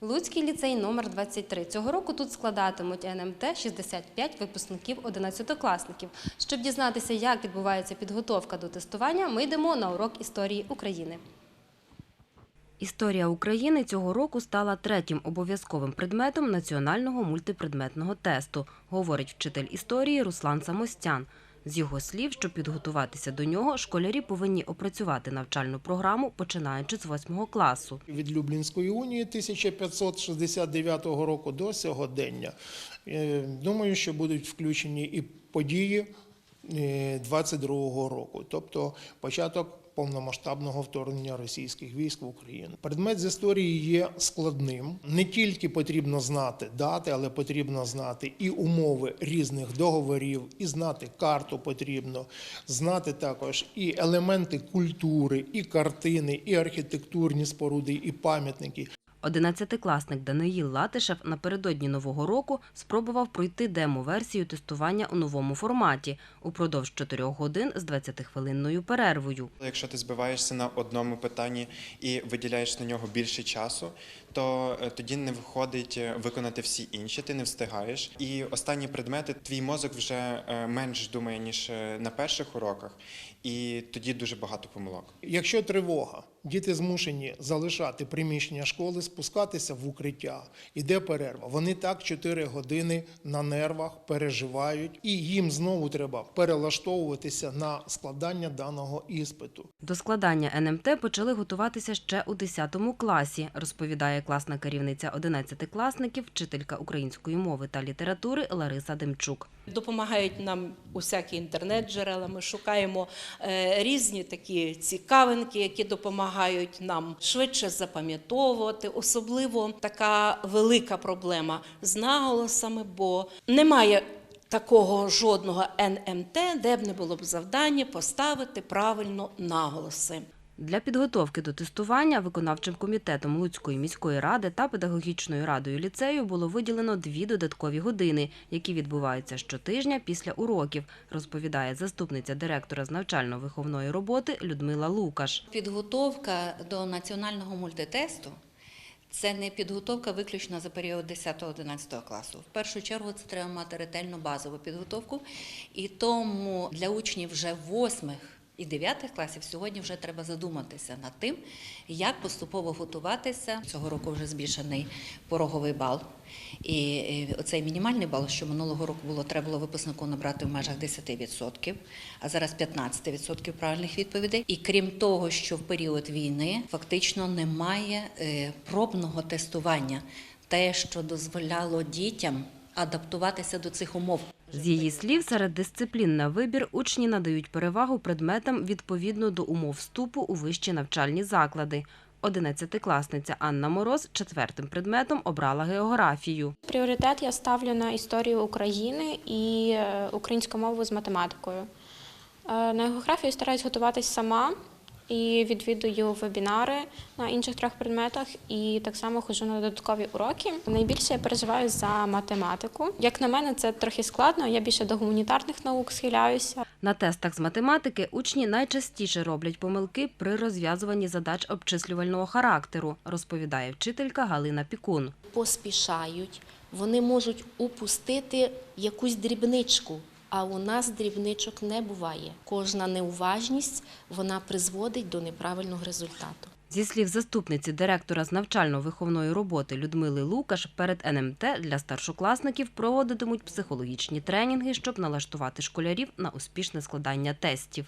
Луцький ліцей номер 23. Цього року тут складатимуть НМТ 65 випускників 11-класників. Щоб дізнатися, як відбувається підготовка до тестування, ми йдемо на урок історії України. Історія України цього року стала третім обов'язковим предметом національного мультипредметного тесту, говорить вчитель історії Руслан Самостян. З його слів, щоб підготуватися до нього, школярі повинні опрацювати навчальну програму, починаючи з 8 класу. від Люблінської унії 1569 року до сьогодення. Е, Думаю, що будуть включені і події 22 року, тобто початок повномасштабного вторгнення російських військ в Україну. Предмет з історії є складним. Не тільки потрібно знати дати, але потрібно знати і умови різних договорів, і знати карту потрібно, знати також і елементи культури, і картини, і архітектурні споруди, і пам'ятники. Одинадцятикласник Даниїл Латишев напередодні нового року спробував пройти демо-версію тестування у новому форматі упродовж 4 годин з 20-хвилинною перервою. Якщо ти збиваєшся на одному питанні і виділяєш на нього більше часу, то е, тоді не виходить е, виконати всі інші, ти не встигаєш. І останні предмети твій мозок вже е, менш думає ніж на перших уроках, і тоді дуже багато помилок. Якщо тривога, діти змушені залишати приміщення школи, спускатися в укриття, іде перерва. Вони так 4 години на нервах переживають, і їм знову треба перелаштовуватися на складання даного іспиту. До складання НМТ почали готуватися ще у 10 класі, розповідає класна керівниця 11-класників, вчителька української мови та літератури Лариса Демчук. Допомагають нам усякі інтернет-джерела. Ми шукаємо е, різні такі цікавинки, які допомагають нам швидше запам'ятовувати. Особливо така велика проблема з наголосами, бо немає. Такого жодного НМТ, де б не було б завдання поставити правильно наголоси. Для підготовки до тестування виконавчим комітетом Луцької міської ради та педагогічною радою ліцею було виділено дві додаткові години, які відбуваються щотижня після уроків, розповідає заступниця директора з навчально-виховної роботи Людмила Лукаш. Підготовка до національного мультитесту це не підготовка виключно за період 10-11 класу. В першу чергу це треба мати ретельну базову підготовку, і тому для учнів вже восьмих і дев'ятих класів сьогодні вже треба задуматися над тим, як поступово готуватися. Цього року вже збільшений пороговий бал. І е, оцей мінімальний бал, що минулого року було, треба було випускнику набрати в межах 10%, а зараз 15% правильних відповідей. І крім того, що в період війни фактично немає е, пробного тестування, те, що дозволяло дітям адаптуватися до цих умов. З її слів, серед дисциплін на вибір учні надають перевагу предметам відповідно до умов вступу у вищі навчальні заклади. Одинадцятикласниця Анна Мороз четвертим предметом обрала географію. Пріоритет я ставлю на історію України і е, українську мову з математикою. Е, На географію стараюсь готуватись сама і відвідую вебінари на інших трьох предметах, і так само ходжу на додаткові уроки. Найбільше я переживаю за математику. Як на мене, це трохи складно. Я більше до гуманітарних наук схиляюся. На тестах з математики учні найчастіше роблять помилки при розв'язуванні задач обчислювального характеру, розповідає вчителька Галина Пікун. поспішають, вони можуть упустити якусь дрібничку. А у нас дрібничок не буває. Кожна неуважність вона призводить до неправильного результату. Зі слів заступниці директора з навчально-виховної роботи Людмили Лукаш, перед НМТ для старшокласників проводитимуть психологічні тренінги, щоб налаштувати школярів на успішне складання тестів.